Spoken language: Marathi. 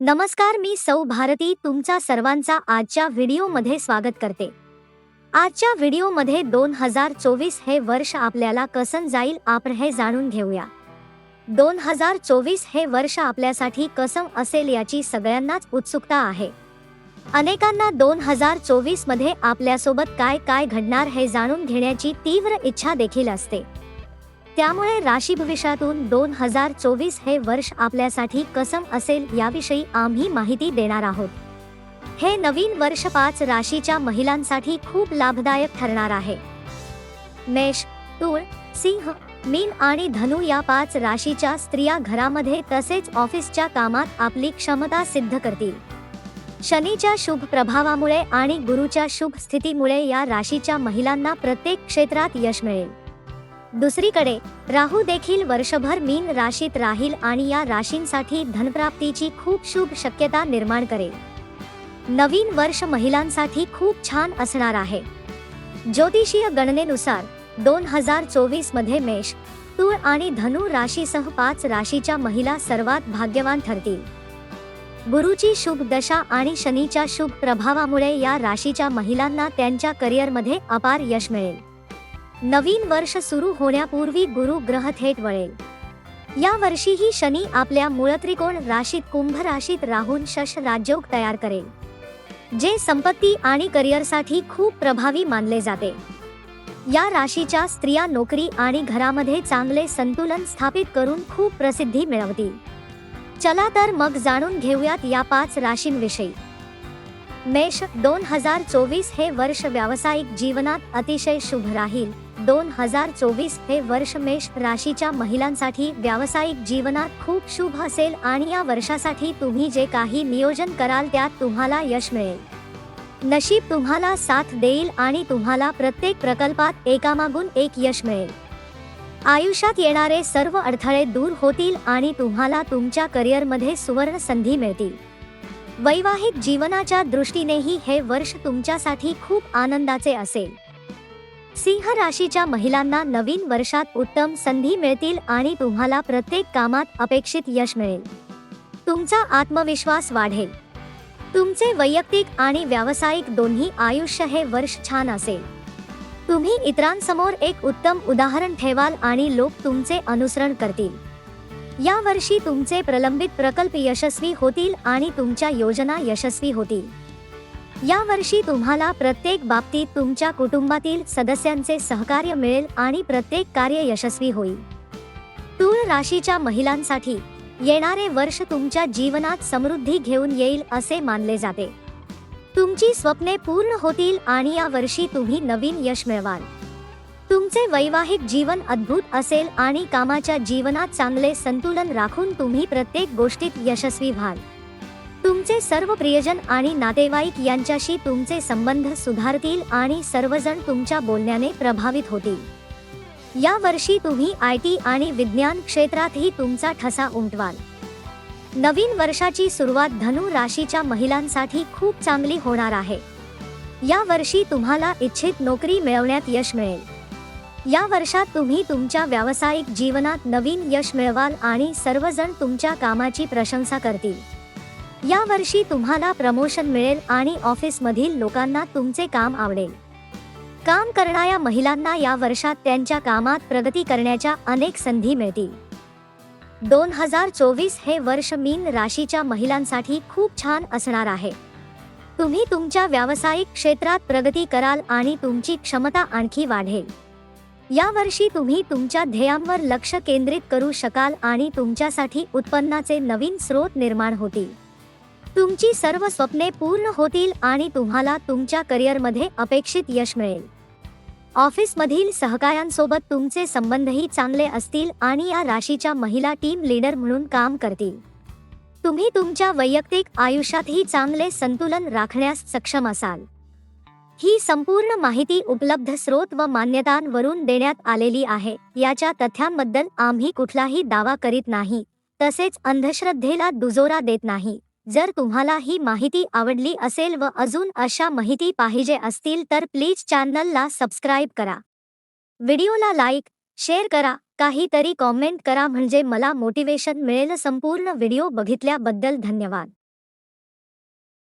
नमस्कार मी सौ भारती तुमचा सर्वांचा आजच्या व्हिडिओमध्ये स्वागत करते. आजच्या व्हिडिओमध्ये दोन हजार चोवीस हे वर्ष आपल्याला कसं जाईल आपण हे जाणून घेऊया. दोन हजार चोवीस हे वर्ष आपल्यासाठी कसं असेल याची सगळ्यांनाच उत्सुकता आहे. अनेकांना दोन हजार चोवीसमध्ये आपल्यासोबत काय काय घडणार हे जाणून घेण्याची तीव्र इच्छा देखील असते. त्यामुळे राशी भविष्यातून दोन हजार चोवीस हे वर्ष आपल्यासाठी कसम असेल याविषयी आम्ही माहिती देणार आहोत. हे नवीन वर्ष पाच राशीच्या महिलांसाठी खूप लाभदायक ठरणार आहे. मेष तूळ सिंह मीन आणि धनु या पाच राशीच्या स्त्रिया घरामध्ये तसेच ऑफिसच्या कामात आपली क्षमता सिद्ध करतील. शनीच्या शुभ प्रभावामुळे आणि गुरुच्या शुभ स्थितीमुळे या राशीच्या महिलांना प्रत्येक क्षेत्रात यश मिळेल. दुसरीकडे राहू देखील वर्षभर मीन राशीत राहील आणि या राशींसाठी धनप्राप्तीची खूप शुभ शक्यता निर्माण करेल. नवीन वर्ष महिलांसाठी खूप छान असणार आहे. ज्योतिषीय गणनेनुसार दोन हजार चोवीसमध्ये मेष तूळ आणि धनु राशीसह पाच राशीच्या महिला सर्वात भाग्यवान ठरतील. गुरुची शुभ दशा आणि शनीच्या शुभ प्रभावामुळे या राशीच्या महिलांना त्यांच्या करिअरमध्ये अपार यश मिळेल. नवीन वर्ष सुरू होण्यापूर्वी गुरु ग्रह थेट वळेल. या वर्षीही शनी आपल्या मूळ त्रिकोण राशीत कुंभ राशीत राहून शश राजयोग तयार करेल जे संपत्ती आणि करिअरसाठी खूप प्रभावी मानले जाते. या राशीच्या स्त्रिया नोकरी आणि घरामध्ये चांगले संतुलन स्थापित करून खूप प्रसिद्धी मिळवतील. चला तर मग जाणून घेऊयात या पाच राशींविषयी. मेष दोन हजार चोवीस हे वर्ष व्यावसायिक जीवनात अतिशय शुभ राहील. दोन हजार चोवीस हे वर्ष मेष राशीच्या महिलांसाठी व्यावसायिक जीवनात खूप शुभ असेल आणि या वर्षासाठी तुम्ही जे काही नियोजन कराल त्यात तुम्हाला यश मिळेल. नशीब तुम्हाला साथ देईल आणि तुम्हाला प्रत्येक प्रकल्पात एकामागून एक यश मिळेल. आयुष्यात येणारे सर्व अडथळे दूर होतील आणि तुम्हाला तुमच्या करिअरमध्ये सुवर्ण संधी मिळतील. वैवाहिक जीवनाच्या दृष्टीनेही हे वर्ष तुमच्यासाठी खूप आनंदाचे असेल. सिंह राशीच्या महिलांना नवीन वर्षात उत्तम संधी मिळतील आणि तुम्हाला प्रत्येक कामात अपेक्षित यश मिळेल. तुमचा आत्मविश्वास वाढेल. तुमचे वैयक्तिक आणि व्यावसायिक दोन्ही आयुष्य हे वर्ष छान असेल. तुम्ही इतरांसमोर एक उत्तम उदाहरण ठेवाल आणि लोक तुमचे अनुसरण करतील. या वर्षी तुमचे प्रलंबित प्रकल्प यशस्वी होतील आणि तुमच्या योजना यशस्वी होतील. या वर्षी तुम्हाला प्रत्येक बाबतीत तुमच्या कुटुंबातील सदस्यांचे सहकार्य मिळेल आणि प्रत्येक कार्य यशस्वी होईल. तूळ राशीच्या महिलांसाठी येणारे वर्ष तुमच्या जीवनात समृद्धी घेऊन येईल असे मानले जाते. तुमची स्वप्ने पूर्ण होतील आणि या वर्षी तुम्ही नवीन यश मिळवाल. तुमचे वैवाहिक जीवन अद्भुत असेल आणि कामाच्या जीवनात चांगले संतुलन राखून तुम्ही प्रत्येक गोष्टीत यशस्वी व्हाल. तुमचे सर्व प्रियजन आणि नातेवाईक यांच्याशी तुमचे संबंध सुधारतील आणि सर्वजण तुमच्या बोलण्याने प्रभावित होतील. या वर्षी तुम्ही आय टी आणि विज्ञान क्षेत्रातही तुमचा ठसा उमटवाल. नवीन वर्षाची सुरुवात धनु राशीच्या महिलांसाठी खूप चांगली होणार आहे. या वर्षी तुम्हाला इच्छित नोकरी मिळवण्यात यश मिळेल. या वर्षात तुम्ही तुमच्या व्यावसायिक जीवनात नवीन यश मिळवाल आणि सर्वजण तुमच्या कामाची प्रशंसा करतील. या वर्षी तुम्हाला प्रमोशन मिळेल आणि ऑफिसमधील लोकांना तुमचे काम आवडेल. काम करणाऱ्या महिलांना या वर्षात त्यांच्या कामात प्रगती करण्याच्या अनेक संधी मिळतील. दोन हजार चोवीस हे वर्ष मीन राशीच्या महिलांसाठी खूप छान असणार आहे. तुम्ही तुमच्या व्यावसायिक क्षेत्रात प्रगती कराल आणि तुमची क्षमता आणखी वाढेल. यावर्षी तुम्ही तुमच्या ध्येयांवर लक्ष केंद्रित करू शकाल आणि तुमच्यासाठी उत्पन्नाचे नवीन स्रोत निर्माण होतील. तुमची सर्व स्वप्ने पूर्ण होतील आणि तुम्हाला तुमच्या करिअरमध्ये अपेक्षित यश मिळेल. ऑफिसमधील सहकाऱ्यांसोबत तुमचे संबंधही चांगले असतील आणि या राशीच्या महिला टीम लीडर म्हणून काम करतील. तुम्ही तुमच्या वैयक्तिक आयुष्यातही चांगले संतुलन राखण्यास सक्षम असाल. ही संपूर्ण माहिती उपलब्ध स्रोत व मान्यतांवरून देण्यात आलेली आहे. याच्या तथ्यांबद्दल आम्ही कुठलाही दावा करीत नाही. तसेच अंधश्रद्धेला दुजोरा देत नाही. जर तुम्हाला ही माहिती आवडली असेल व अजून अशा माहिती पाहिजे असतील तर प्लीज चॅनलला सबस्क्राईब करा. व्हिडिओला लाईक शेअर करा. काहीतरी कॉमेंट करा म्हणजे मला मोटिवेशन मिळेल. संपूर्ण व्हिडिओ बघितल्याबद्दल धन्यवाद.